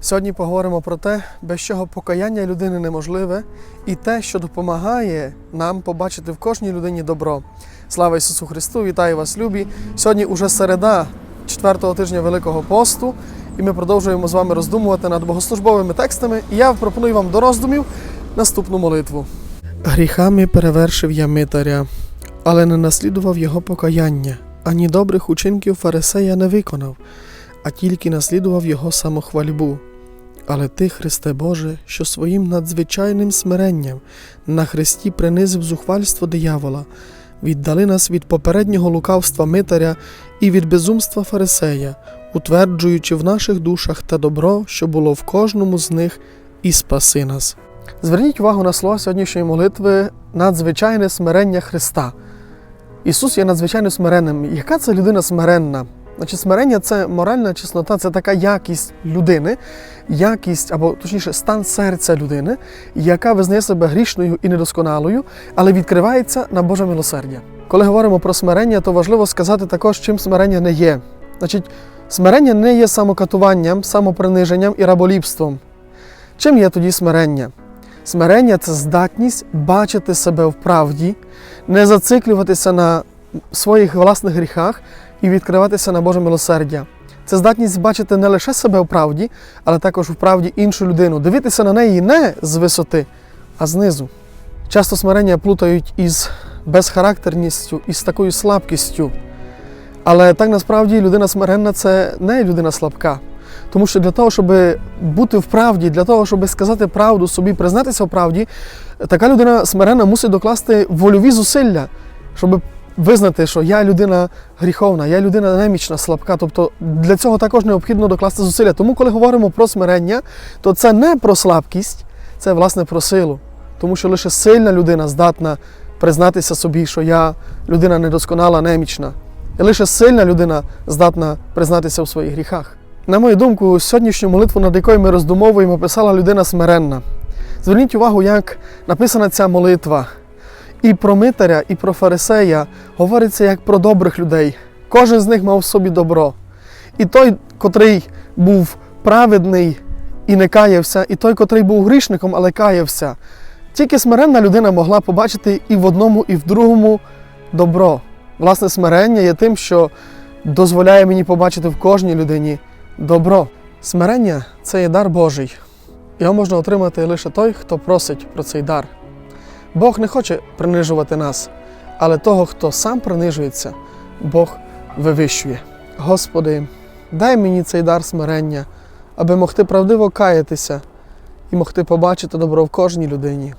Сьогодні поговоримо про те, без чого покаяння людини неможливе, і те, що допомагає нам побачити в кожній людині добро. Слава Ісусу Христу! Вітаю вас, любі! Сьогодні уже середа четвертого тижня Великого посту, і ми продовжуємо з вами роздумувати над богослужбовими текстами. І я пропоную вам до роздумів наступну молитву. Гріхами перевершив я митаря, але не наслідував його покаяння, ані добрих учинків фарисея не виконав, а тільки наслідував його самохвальбу. Але ти, Христе Боже, що своїм надзвичайним смиренням на хресті принизив зухвальство диявола, віддали нас від попереднього лукавства митаря і від безумства фарисея, утверджуючи в наших душах те добро, що було в кожному з них, і спаси нас. Зверніть увагу на слова сьогоднішньої молитви надзвичайне смирення Христа. Ісус є надзвичайно смиренним. Яка це людина смиренна? Значить, смирення це моральна чеснота, це така якість людини, якість або точніше стан серця людини, яка визнає себе грішною і недосконалою, але відкривається на Боже милосердя. Коли говоримо про смирення, то важливо сказати також, чим смирення не є. Значить, смирення не є самокатуванням, самоприниженням і раболіпством. Чим є тоді смирення? Смирення це здатність бачити себе в правді, не зациклюватися на своїх власних гріхах і відкриватися на Боже милосердя. Це здатність бачити не лише себе в правді, але також в правді іншу людину, дивитися на неї не з висоти, а знизу. Часто смирення плутають із безхарактерністю, із такою слабкістю. Але так насправді людина смиренна це не людина слабка. Тому що для того, щоб бути в правді, для того, щоб сказати правду собі, признатися в правді, така людина смиренна мусить докласти вольові зусилля, щоб визнати, що я людина гріховна, я людина немічна, слабка. Тобто для цього також необхідно докласти зусилля. Тому, коли говоримо про смирення, то це не про слабкість, це власне про силу. Тому що лише сильна людина здатна признатися собі, що я людина недосконала, немічна. І лише сильна людина здатна признатися у своїх гріхах. На мою думку, сьогоднішню молитву, над якою ми роздумовуємо, писала людина смиренна. Зверніть увагу, як написана ця молитва. І про митаря, і про фарисея говориться як про добрих людей. Кожен з них мав в собі добро. І той, котрий був праведний і не каявся, і той, котрий був грішником, але каявся. Тільки смиренна людина могла побачити і в одному, і в другому добро. Власне, смирення є тим, що дозволяє мені побачити в кожній людині добро. Смирення це є дар Божий. Його можна отримати лише той, хто просить про цей дар. Бог не хоче принижувати нас, але того, хто сам принижується, Бог вивищує. Господи, дай мені цей дар смирення, аби могти правдиво каятися і могти побачити добро в кожній людині.